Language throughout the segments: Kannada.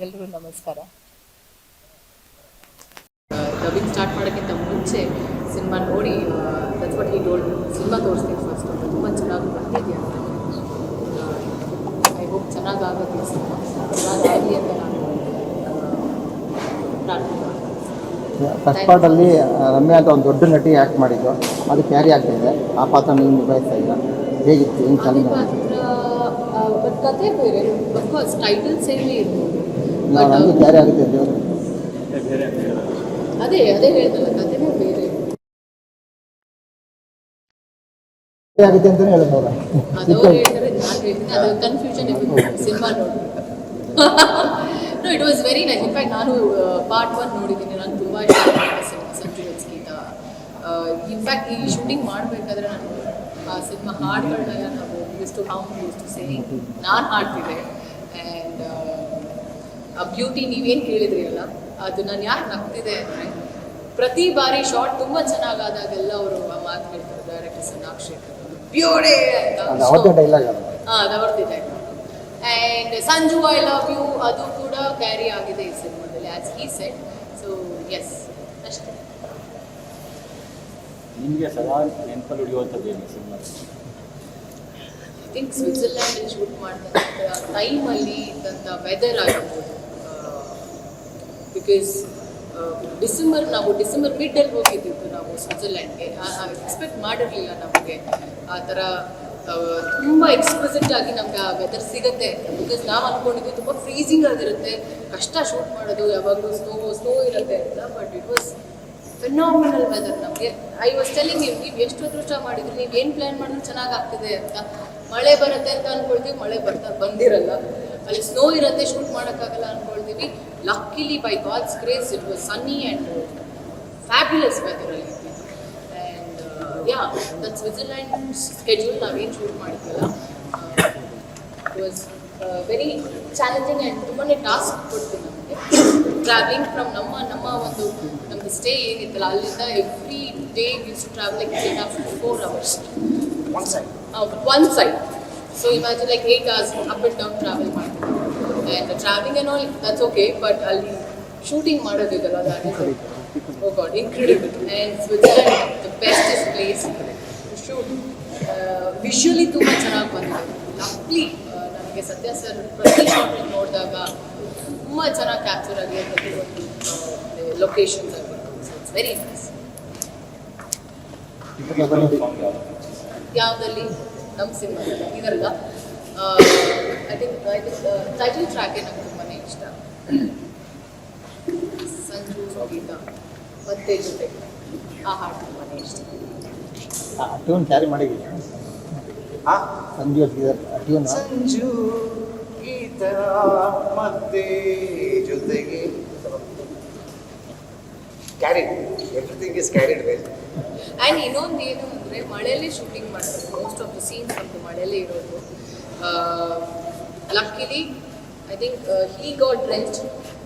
ಎಲ್ರಿಗೂ ನಮಸ್ಕಾರ. ಡಬ್ಬಿಂಗ್ ಸ್ಟಾರ್ಟ್ ಮಾಡೋಕ್ಕಿಂತ ಮುಂಚೆ ಸಿನಿಮಾ ನೋಡಿ that's what he told cinema ತೋರಿಸ್ತೀನಿ ಫಸ್ಟ್ ಅಂತ ತುಂಬ ಚೆನ್ನಾಗಿ ಬಂದಿದೆಯಾ ಅಂತ. ಐ ಹೋಪ್ ಚೆನ್ನಾಗಾಗುತ್ತೆ ಸಿನಿಮಾ ಚೆನ್ನಾಗಾಗಲಿ ಅಂತ ನಾನು ಪ್ರಾರ್ಥನೆ ಫಸ್ಟ್ ಪಾರ್ಟಲ್ಲಿ ರಮ್ಯಾ ಅಂತ ಒಂದು ದೊಡ್ಡ ನಟಿ ಆ್ಯಕ್ಟ್ ಮಾಡಿದ್ದು. ಅದು ಕ್ಯಾರಿ ಆಗ್ತಾ ಇದೆ. ಆ ಪಾತ್ರ ನೀವು ನಿಭಾಯಿಸ್ತಾ ಇಲ್ಲ. ಹೇಗಿತ್ತು? ಹೆಂಗೆ ಬಟ್ ಕತೆ ಬೇರೆ. ಅಫ್ಕೋರ್ಸ್ ಟೈಟಲ್ ಸೇಮೇ ಇರ್ಬೋದು. ನಾವು ಆಗುತ್ತೆ ದೇವರು ಅದೇ ಅದೇ ಹೇಳ್ತಲ್ಲ ಕತೆನೇ ಬೇರೆ. ಆಗುತ್ತೆ ಅಂತಲೇ ಹೇಳೋದು ಅವ್ರು. ಅದವ್ರು ಹೇಳ್ತಾರೆ ನಾನು ಹೇಳ್ತೀನಿ ಅದು ಕನ್ಫ್ಯೂಷನ್ ಸಿನಿಮಾ ನೋಡಿ. No it was very nice in fact ನಾನು ಪಾರ್ಟ್ ಒನ್ ನೋಡಿದ್ದೀನಿ. ನಾನು ತುಂಬ ಇಷ್ಟ cinema Sanju Geetha. In fact ಈ ಶೂಟಿಂಗ್ ಮಾಡಬೇಕಾದ್ರೆ ನಾನು ಆ ಸಿನಿಮಾ ಹಾಡುಗಳನ್ನೆಲ್ಲ ನಾವು use to how used to say ನಾನು ಹಾಡ್ತಿದ್ದೆ. ಆ್ಯಂಡ್ ಆ ಬ್ಯೂಟಿ ನೀವೇನು ಕೇಳಿದ್ರಿ ಅಲ್ಲ ಅದು ನಾನು ಯಾಕೆ ನಗ್ತಿದೆ ಅಂದರೆ ಪ್ರತಿ ಬಾರಿ ಶಾರ್ಟ್ ತುಂಬ ಚೆನ್ನಾಗಾದಾಗೆಲ್ಲ ಅವರು ಆ ಮಾತು ಹೇಳ್ತಾರೆ ಡೈರೆಕ್ಟರ್ ಸನಾಕ್ಷಿ ಬ್ಯೂಟಿ ಅಂತ. ಡೈಲಾಗ್ ಅದು. ಹಾಂ ಅದು ಅವ್ರದ್ದಿದೆ and Sanju I love you ಅದು ಕೂಡ ಕ್ಯಾರಿ ಆಗಿದೆ ಈ ಸಿನಿಮಾದಲ್ಲಿ ಆಸ್ ಈ ಸೆಟ್ ಸೊ ಎಸ್ ಅಷ್ಟೇ. ನಿಮಗೆ ಸದಾ ನೆನಪಲ್ಲಿ ಉಳಿಯುವಂಥದ್ದು ಏನು ಸಿನಿಮಾ ಥಿಂಕ್ ಸ್ವಿಟ್ಜರ್ಲ್ಯಾಂಡಲ್ಲಿ ಶೂಟ್ ಮಾಡಿದಂಥ ಟೈಮಲ್ಲಿ ಇದ್ದಂಥ ವೆದರ್ ಆಗಿರ್ಬೋದು ಬಿಕಾಸ್ ಡಿಸೆಂಬರ್ ನಾವು ಡಿಸೆಂಬರ್ ಮಿಡ್ಡಲ್ಲಿ ಹೋಗಿದ್ದಿದ್ದು ನಾವು ಸ್ವಿಟ್ಜರ್ಲ್ಯಾಂಡ್ಗೆ ಎಕ್ಸ್ಪೆಕ್ಟ್ ಮಾಡಿರಲಿಲ್ಲ ನಮಗೆ. ಆ ಥರ ತುಂಬ ಎಕ್ಸ್ಪ್ರೆಸೆಂಟ್ ಆಗಿ ನಮ್ಗೆ ಆ ವೆದರ್ ಸಿಗುತ್ತೆ. ಬಿಕಾಸ್ ನಾವು ಅಂದ್ಕೊಂಡಿದ್ವಿ ತುಂಬ ಫ್ರೀಸಿಂಗ್ ಆಗಿರುತ್ತೆ. ಕಷ್ಟ ಶೂಟ್ ಮಾಡೋದು, ಯಾವಾಗಲೂ ಸ್ನೋ ಸ್ನೋ ಇರುತ್ತೆ ಅಂತ but it was phenomenal weather ನಮಗೆ. ಐ ವಾಸ್ ಟೆಲಿಂಗ್ ನೀವು ನೀವು ಎಷ್ಟು ಅದೃಷ್ಟ ಮಾಡಿದ್ರಿ? ನೀವು ಏನು ಪ್ಲ್ಯಾನ್ ಮಾಡಿದ್ರು ಚೆನ್ನಾಗಿ ಆಗ್ತಿದೆ ಅಂತ. ಮಳೆ ಬರುತ್ತೆ ಅಂತ ಅನ್ಕೊಳ್ತೀವಿ, ಮಳೆ ಬರ್ತಾ ಬಂದಿರಲ್ಲ. ಅಲ್ಲಿ ಸ್ನೋ ಇರುತ್ತೆ ಶೂಟ್ ಮಾಡೋಕ್ಕಾಗಲ್ಲ ಅಂದ್ಕೊಳ್ತೀವಿ luckily by God's grace it was sunny and fabulous weather ಅಲ್ಲಿ and yeah that Switzerland schedule ನಾವೇನು ಶೂಟ್ ಮಾಡಿದ್ವಲ್ಲ ವಾಸ್ ವೆರಿ ಚಾಲೆಂಜಿಂಗ್ ಆ್ಯಂಡ್ ತುಂಬಾ ಟಾಸ್ಕ್ ಕೊಡ್ತೀವಿ ನಮಗೆ ಟ್ರಾವೆಲಿಂಗ್ ಫ್ರಮ್ ನಮ್ಮ ನಮ್ಮ ಒಂದು ನಮ್ಮದು ಸ್ಟೇ ಏನಿತ್ತಲ್ಲ ಅಲ್ಲಿಂದ every day use to travel like three of four hours one side one side so imagine like eight hours up and down travel ಮಾಡ್ತೀವಿ ಆ್ಯಂಡ್ ಟ್ರಾವೆಲಿಂಗ್ ಏನೋ ದಟ್ಸ್ ಓಕೆ ಬಟ್ ಅಲ್ಲಿ ಶೂಟಿಂಗ್ ಮಾಡೋದಿದಲ್ಲ ಅದು ಓ God incredible and Switzerland the bestest place shoot visually ತುಂಬ ಚೆನ್ನಾಗಿ ಬಂದಿದೆ. ಲವ್ಲಿ ನನಗೆ ಸತ್ಯ ಸರ್ ಪ್ರತಿ ಶಾಟ್ ನೋಡಿದಾಗ ತುಂಬ ಚೆನ್ನಾಗಿ ಕ್ಯಾಪ್ಚರ್ ಆಗಿರುತ್ತೆ ಲೊಕೇಶನ್ಸ್ ಆಗಿರ್ಬೋದು ಸೊ ಇಟ್ಸ್ ವೆರಿ ನೈಸ್ ಯಾವುದಲ್ಲಿ? ನಮ್ಮ ಸಿನಿಮಾದಲ್ಲಿ ಇದರಲ್ಲ. I think I think title track ನಂಗೆ ತುಂಬಾ ಇಷ್ಟ. ಸಂಜು ಗೀತ ಮತ್ತೆ ಜೊತೆ. ಆ ಹಾಡು ತುಂಬಾ ಇಷ್ಟ. ಟ್ಯೂನ್ ಕ್ಯಾರಿ ಮಾಡಿದ್ದೀವಿ ಸಂಜು ಸಂಜು ಮತ್ತೆ ಜೊತೆಗೆ carried everything is carried well and ಇನ್ನೊಂದು ಏನು ಅಂದರೆ ಮಳೆಯಲ್ಲೇ ಶೂಟಿಂಗ್ ಮಾಡ್ತಾರೆ. ಮೋಸ್ಟ್ ಆಫ್ ದ ಸೀನ್ಸ್ ನಮ್ಮದು ಮಳೆಯಲ್ಲೇ ಇರೋದು. Luckily I think he got drench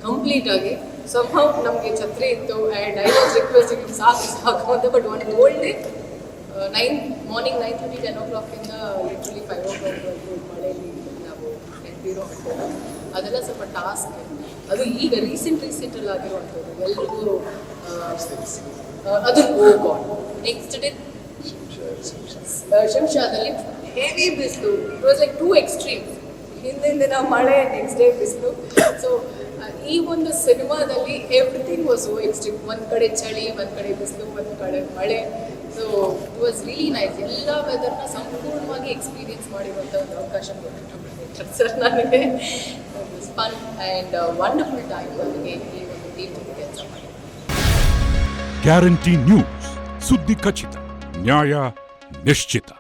complete ಆಗಿ. ಸಮ್ಹೌ ನಮಗೆ ಛತ್ರಿ ಇತ್ತು. ಆ್ಯಂಡ್ ಐ ವಾಸ್ ರಿಕ್ವೆಸ್ಟಿಂಗ್ ಸಾಕು ಸಾಕು ಅಂತ. But one old day nine morning nine thirty ten ಓ ಕ್ಲಾಕಿಂದ ಲಿಟ್ರಲಿ ಫೈವ್ ಓ ಕ್ಲಾಕ್ ಮಳೆಯಲ್ಲಿ ನೆನಪಿರೋ ಅದೆಲ್ಲ ಸ್ವಲ್ಪ ಟಾಸ್ಕ್ ಅದು ಈಗ ರೀಸೆಂಟ್ ರೀಸೆಂಟಲ್ಲಿ ಆಗಿರುವಂಥದ್ದು ಎಲ್ರಿಗೂ ಅದು ಓ ಗಾಡ್ ನೆಕ್ಸ್ಟ್ ಡೇ ಶಂಶಾದಲ್ಲಿ ಹೆವಿ ಬಿಸಿಲು. It was like too extreme ಹಿಂದಿನ ದಿನ ಮಳೆ ನೆಕ್ಸ್ಟ್ ಡೇ ಬಿಸಿಲು. ಸೊ ಈ ಒಂದು ಸಿನಿಮಾದಲ್ಲಿ ಎವ್ರಿಥಿಂಗ್ ವಾಸ್ ಸೋ ಎಕ್ಸ್ಟ್ರೀಮ್ ಒಂದು ಕಡೆ ಚಳಿ, ಒಂದು ಕಡೆ ಬಿಸಿಲು, ಒಂದು ಕಡೆ ಮಳೆ. So it was really nice ಎಲ್ಲ ವೆದರ್ನ ಸಂಪೂರ್ಣವಾಗಿ ಎಕ್ಸ್ಪೀರಿಯನ್ಸ್ ಮಾಡಿರುವಂಥ ಒಂದು ಅವಕಾಶ ಕೊಟ್ಟಿತ್ತು ಸರ್ ನನಗೆ. ಫನ್ ಆ್ಯಂಡ್ ವಂಡರ್ಫುಲ್ ಟೈಮ್ ನನಗೆ ಈ ಒಂದು ಟೀಮ್ ಕೆಲಸ ಮಾಡಿ ಗ್ಯಾರಂಟಿ ನ್ಯೂಸ್ ಸುದ್ದಿ ಖಚಿತ ನ್ಯಾಯ ನಿಶ್ಚಿತ